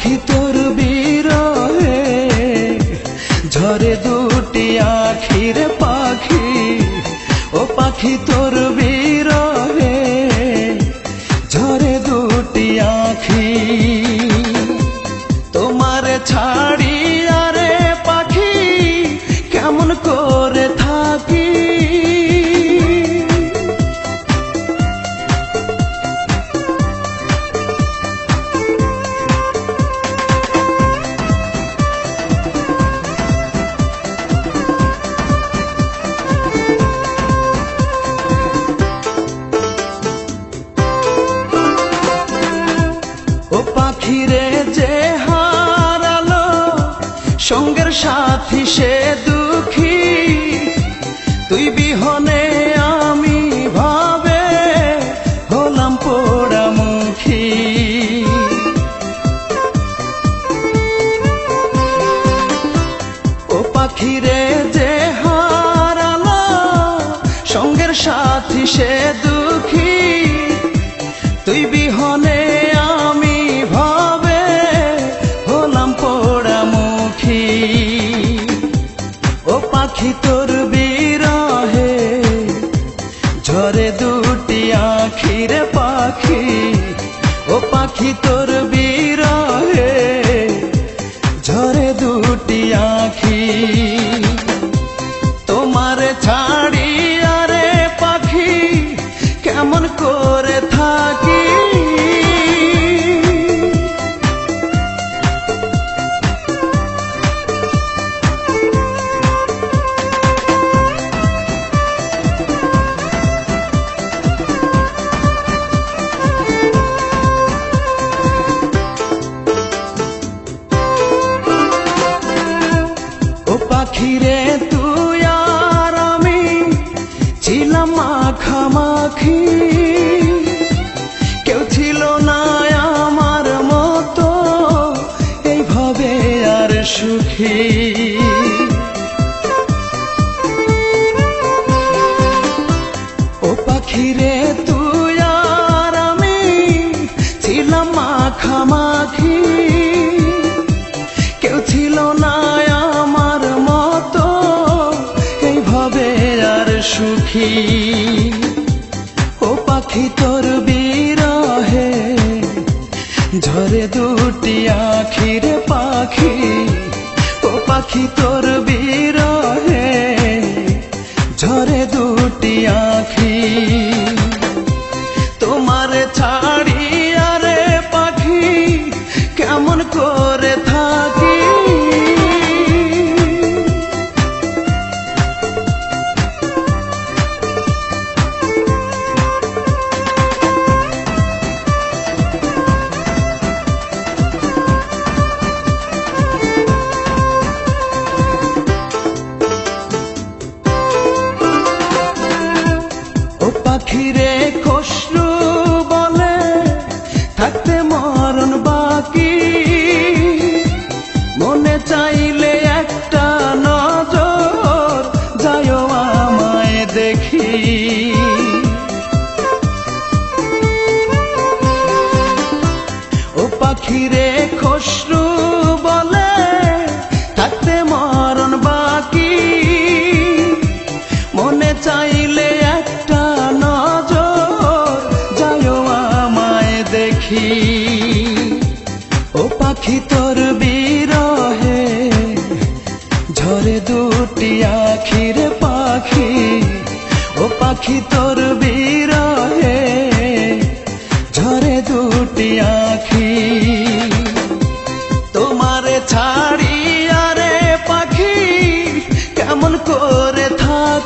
পাখি তোর বিরহে ঝরে দুটি আখির পাখি ও পাখি তোর বিরহে। সাথী সে দুঃখী। তুই বিহনে আমি ভাবে হলাম পোড়ামুখী। ও পাখিরে যে হারালো, সঙ্গের সাথী সে দুঃখী। তুই পাখি তোর বিরহে ঝরে দুটি আখি। পাখিরে তুই আর আমি ছিলাম মাখামাখি। কেউ ছিল না আমার মতো, এইভাবে আর সুখী। ও পাখিরে তুই আর আমি ছিলাম মাখামাখি। সুখী ও পাখি তোর বিরহে। ঝরে দুটি আখির পাখি ও পাখি তোর খসরু বলে থাকতে মরণ বাকি। মনে চাইলে একটা নজর যায়ও আমায় দেখি। ও পাখিরে খসরু তোর দুটি আখির পাখি, ও পাখি তোর বিরহে। ঝরে দুটি আখি, তোমারে ছাড়ি আরে পাখি, কেমন করে